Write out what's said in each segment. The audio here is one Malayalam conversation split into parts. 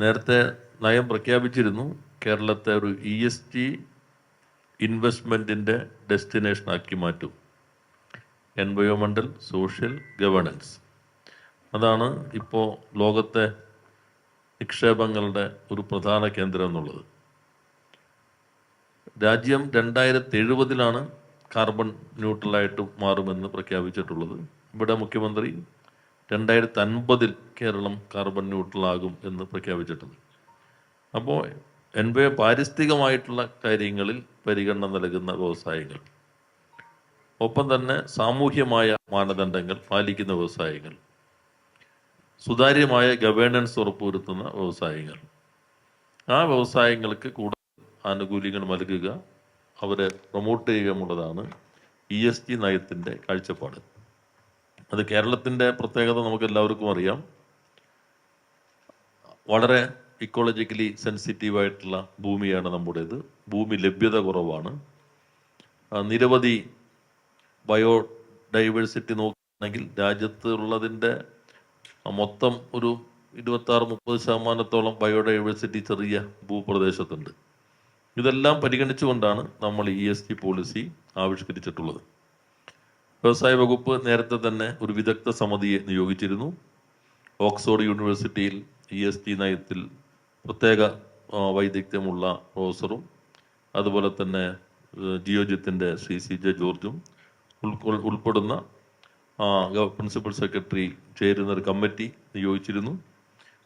നേരത്തെ നയം പ്രഖ്യാപിച്ചിരുന്നു കേരളത്തെ ഒരു ഇ എസ് ടി ഇൻവെസ്റ്റ്മെന്റിന്റെ ഡെസ്റ്റിനേഷനാക്കി മാറ്റും. എൻവയോമെന്റൽ സോഷ്യൽ ഗവേണൻസ് അതാണ് ഇപ്പോൾ ലോകത്തെ നിക്ഷേപങ്ങളുടെ ഒരു പ്രധാന കേന്ദ്രം എന്നുള്ളത്. രാജ്യം രണ്ടായിരത്തി എഴുപതിലാണ് കാർബൺ ന്യൂട്രലായിട്ട് മാറുമെന്ന് പ്രഖ്യാപിച്ചിട്ടുള്ളത്. ഇവിടെ മുഖ്യമന്ത്രി രണ്ടായിരത്തി അൻപതിൽ കേരളം കാർബൺ ന്യൂട്രൽ ആകും എന്ന് പ്രഖ്യാപിച്ചിട്ടുണ്ട്. അപ്പോൾ എൻവയ പാരിസ്ഥിതികമായിട്ടുള്ള കാര്യങ്ങളിൽ പരിഗണന നൽകുന്ന വ്യവസായങ്ങൾ ഒപ്പം തന്നെ സാമൂഹ്യമായ മാനദണ്ഡങ്ങൾ പാലിക്കുന്ന വ്യവസായങ്ങൾ സുതാര്യമായ ഗവേണൻസ് ഉറപ്പുവരുത്തുന്ന വ്യവസായങ്ങൾ. ആ വ്യവസായങ്ങൾക്ക് കൂടുതൽ ആനുകൂല്യങ്ങൾ നൽകുക അവരെ പ്രൊമോട്ട് ചെയ്യുക എന്നുള്ളതാണ് ഇ എസ് ടി നയത്തിന്റെ കാഴ്ചപ്പാട്. അത് കേരളത്തിന്റെ പ്രത്യേകത നമുക്ക് എല്ലാവർക്കും അറിയാം. വളരെ ഇക്കോളജിക്കലി സെൻസിറ്റീവായിട്ടുള്ള ഭൂമിയാണ് നമ്മുടേത്. ഭൂമി ലഭ്യത കുറവാണ്. നിരവധി ബയോ ഡൈവേഴ്സിറ്റി നോക്കുകയാണെങ്കിൽ രാജ്യത്ത് ഉള്ളതിന്റെ മൊത്തം ഒരു ഇരുപത്തി ആറ് മുപ്പത് ശതമാനത്തോളം ബയോഡൈവേഴ്സിറ്റി ചെറിയ ഭൂപ്രദേശത്തുണ്ട്. ഇതെല്ലാം പരിഗണിച്ചുകൊണ്ടാണ് നമ്മൾ ഇ എസ് ടി പോളിസി ആവിഷ്കരിച്ചിട്ടുള്ളത്. വ്യവസായ വകുപ്പ് നേരത്തെ തന്നെ ഒരു വിദഗ്ധ സമിതിയെ നിയോഗിച്ചിരുന്നു. ഓക്സ്ഫോർഡ് യൂണിവേഴ്സിറ്റിയിൽ ഇ എസ് ടി നയത്തിൽ പ്രത്യേക വൈദഗ്ധ്യമുള്ള പ്രൊഫസറും അതുപോലെ തന്നെ ജിയോജിത്തിന്റെ ശ്രീ സി ജെ ജോർജും ഉൾപ്പെടുന്ന പ്രിൻസിപ്പൽ സെക്രട്ടറി ചേരുന്ന ഒരു കമ്മിറ്റി നിയോഗിച്ചിരുന്നു.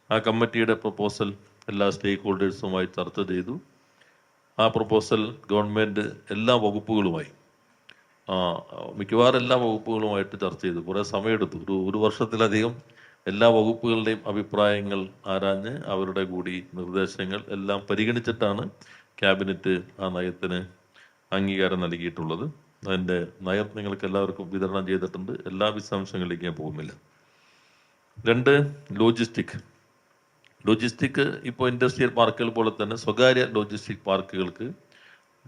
ആ കമ്മിറ്റിയുടെ പ്രപ്പോസൽ എല്ലാ സ്റ്റേക്ക് ഹോൾഡേഴ്സുമായി ചർച്ച ചെയ്തു. ആ പ്രപ്പോസൽ ഗവൺമെന്റ് എല്ലാ വകുപ്പുകളുമായി മിക്കവാറും എല്ലാ വകുപ്പുകളുമായിട്ട് ചർച്ച ചെയ്തു. കുറേ സമയമെടുത്തു. ഒരു ഒരു വർഷത്തിലധികം എല്ലാ വകുപ്പുകളുടെയും അഭിപ്രായങ്ങൾ ആരാഞ്ഞ് അവരുടെ കൂടി നിർദ്ദേശങ്ങൾ എല്ലാം പരിഗണിച്ചിട്ടാണ് ക്യാബിനറ്റ് ആ നയത്തിന് അംഗീകാരം നൽകിയിട്ടുള്ളത്. അതിന്റെ നയം നിങ്ങൾക്ക് എല്ലാവർക്കും വിതരണം ചെയ്തിട്ടുണ്ട്. എല്ലാ വിശദാംശങ്ങളിലേക്ക് ഞാൻ പോകുന്നില്ല. രണ്ട് ലോജിസ്റ്റിക്. ലോജിസ്റ്റിക് ഇപ്പോൾ ഇൻഡസ്ട്രിയൽ പാർക്കുകൾ പോലെ തന്നെ സ്വകാര്യ ലോജിസ്റ്റിക് പാർക്കുകൾക്ക്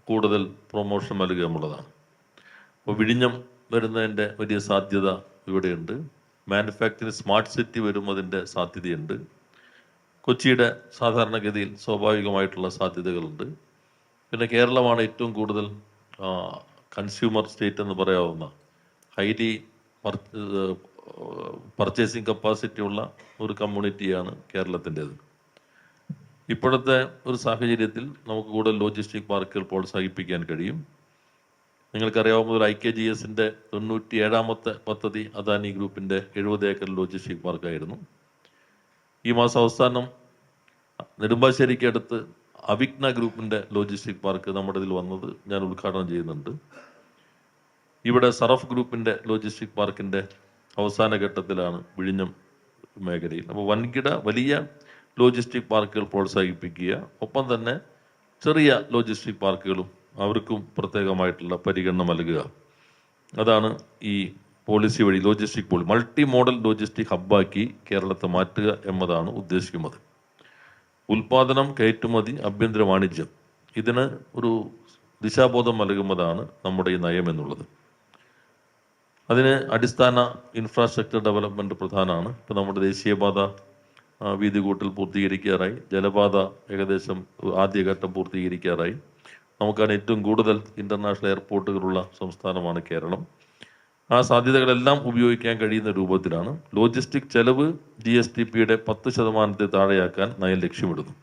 കൂടുതൽ പ്രൊമോഷൻ നൽകുക എന്നുള്ളതാണ് അപ്പോൾ വിഴിഞ്ഞം വരുന്നതിന്റെ വലിയ സാധ്യത ഇവിടെയുണ്ട്. മാനുഫാക്ചറിങ് സ്മാർട്ട് സിറ്റി വരുന്നതിന്റെ സാധ്യതയുണ്ട്. കൊച്ചിയുടെ സാധാരണഗതിയിൽ സ്വാഭാവികമായിട്ടുള്ള സാധ്യതകളുണ്ട്. പിന്നെ കേരളമാണ് ഏറ്റവും കൂടുതൽ കൺസ്യൂമർ സ്റ്റേറ്റ് എന്ന് പറയാവുന്ന ഹൈലി പർച്ചേസിങ് കപ്പാസിറ്റി ഉള്ള ഒരു കമ്മ്യൂണിറ്റിയാണ് കേരളത്തിന്റേത്. ഇപ്പോഴത്തെ ഒരു സാഹചര്യത്തിൽ നമുക്ക് കൂടുതൽ ലോജിസ്റ്റിക് പാർക്കുകൾ പ്രോത്സാഹിപ്പിക്കാൻ കഴിയും. നിങ്ങൾക്കറിയാവുന്ന ഒരു ഐ കെ ജി എസിന്റെ തൊണ്ണൂറ്റി ഏഴാമത്തെ പദ്ധതി അദാനി ഗ്രൂപ്പിന്റെ എഴുപത് ഏക്കർ ലോജിസ്റ്റിക് പാർക്കായിരുന്നു. ഈ മാസം അവസാനം നെടുമ്പാശ്ശേരിക്ക് അടുത്ത് അവിഗ്ന ഗ്രൂപ്പിന്റെ ലോജിസ്റ്റിക് പാർക്ക് നമ്മുടെ ഇതിൽ വന്നത് ഞാൻ ഉദ്ഘാടനം ചെയ്യുന്നുണ്ട്. ഇവിടെ സറഫ് ഗ്രൂപ്പിന്റെ ലോജിസ്റ്റിക് പാർക്കിന്റെ അവസാന ഘട്ടത്തിലാണ് വിഴിഞ്ഞം മേഖലയിൽ. അപ്പോൾ വൻകിട വലിയ ലോജിസ്റ്റിക് പാർക്കുകൾ പ്രോത്സാഹിപ്പിക്കുക. ഒപ്പം തന്നെ ചെറിയ ലോജിസ്റ്റിക് പാർക്കുകളും അവർക്കും പ്രത്യേകമായിട്ടുള്ള പരിഗണന നൽകുക. അതാണ് ഈ പോളിസി വഴി logistic poly multi modal logistic ഹബ്ബാക്കി കേരളത്തെ മാറ്റുക എന്നതാണ് ഉദ്ദേശിക്കുന്നത്. ഉൽപാദനം കയറ്റുമതി ആഭ്യന്തര വാണിജ്യം ഇതിന് ഒരു ദിശാബോധം നൽകുന്നതാണ് നമ്മുടെ ഈ നയം എന്നുള്ളത്. അതിന് അടിസ്ഥാന ഇൻഫ്രാസ്ട്രക്ചർ ഡെവലപ്മെന്റ് പ്രധാനമാണ്. ഇപ്പോൾ നമ്മുടെ ദേശീയപാത ആ, വീതി കൂട്ടിൽ പൂർത്തീകരിക്കാറായി ജലപാത ഏകദേശം ആദ്യഘട്ടം പൂർത്തീകരിക്കാറായി. നമുക്കാണ് ഏറ്റവും കൂടുതൽ ഇന്റർനാഷണൽ എയർപോർട്ടുകളുള്ള സംസ്ഥാനമാണ് കേരളം. ആ സാധ്യതകളെല്ലാം ഉപയോഗിക്കാൻ കഴിയുന്ന രൂപത്തിലാണ്. ലോജിസ്റ്റിക് ചെലവ് ജി എസ് ടി പിയുടെ പത്ത് ശതമാനത്തെ താഴെയാക്കാൻ നയം ലക്ഷ്യമിടുന്നു.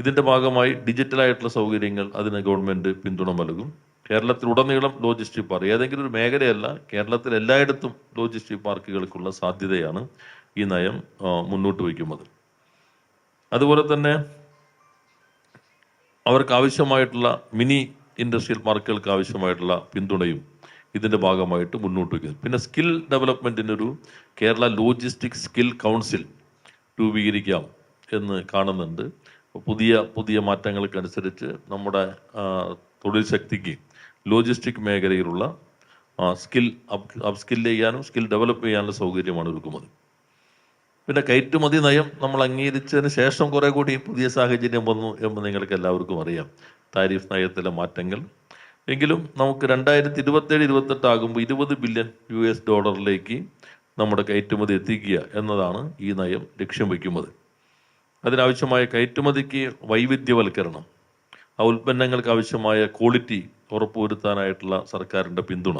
ഇതിന്റെ ഭാഗമായി ഡിജിറ്റലായിട്ടുള്ള സൗകര്യങ്ങൾ അതിന് ഗവൺമെന്റ് പിന്തുണ നൽകും. കേരളത്തിലുടനീളം ലോജിസ്റ്റിക് പാർക്ക് ഏതെങ്കിലും ഒരു മേഖലയല്ല കേരളത്തിൽ എല്ലായിടത്തും ലോജിസ്റ്റിക് പാർക്കുകൾക്കുള്ള സാധ്യതയാണ് ഈ നയം മുന്നോട്ട് വയ്ക്കുന്നത്. അതുപോലെ തന്നെ അവർക്ക് ആവശ്യമായിട്ടുള്ള മിനി ഇൻഡസ്ട്രിയൽ പാർക്കുകൾക്ക് ആവശ്യമായിട്ടുള്ള പിന്തുണയും ഇതിന്റെ ഭാഗമായിട്ട് മുന്നോട്ട് വയ്ക്കുന്നു. പിന്നെ സ്കിൽ ഡെവലപ്മെന്റിന് ഒരു കേരള ലോജിസ്റ്റിക് സ്കിൽ കൗൺസിൽ രൂപീകരിക്കാം എന്ന് കാണുന്നുണ്ട്. പുതിയ പുതിയ മാറ്റങ്ങൾക്കനുസരിച്ച് നമ്മുടെ തൊഴിൽ ശക്തിക്ക് ലോജിസ്റ്റിക് മേഖലയിലുള്ള സ്കിൽ അപ് സ്കിൽ ചെയ്യാനും സ്കിൽ ഡെവലപ്പ് ചെയ്യാനുള്ള സൗകര്യമാണ് ഒരുക്കുന്നത്. പിന്നെ കയറ്റുമതി നയം നമ്മൾ അംഗീകരിച്ചതിന് ശേഷം കുറെ കൂടി പുതിയ സാഹചര്യം വന്നു എന്ന് നിങ്ങൾക്ക് എല്ലാവർക്കും അറിയാം. താരിഫ് നയത്തിലെ മാറ്റങ്ങൾ. എങ്കിലും നമുക്ക് രണ്ടായിരത്തി ഇരുപത്തേഴ് ഇരുപത്തെട്ട് ആകുമ്പോൾ ഇരുപത് ബില്യൺ യു എസ് ഡോളറിലേക്ക് നമ്മുടെ കയറ്റുമതി എത്തിക്കുക എന്നതാണ് ഈ നയം ലക്ഷ്യം വയ്ക്കുന്നത് അതിനാവശ്യമായ കയറ്റുമതിക്ക് വൈവിധ്യവൽക്കരണം ആ ഉൽപ്പന്നങ്ങൾക്ക് ആവശ്യമായ ക്വാളിറ്റി ഉറപ്പുവരുത്താനായിട്ടുള്ള സർക്കാരിന്റെ പിന്തുണ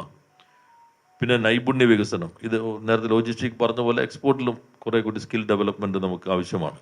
പിന്നെ നൈപുണ്യ വികസനം. ഇത് നേരത്തെ ലോജിസ്റ്റിക് പറഞ്ഞ പോലെ എക്സ്പോർട്ടിലും കുറെ കൂടി സ്കിൽ ഡെവലപ്മെന്റ് നമുക്ക് ആവശ്യമാണ്.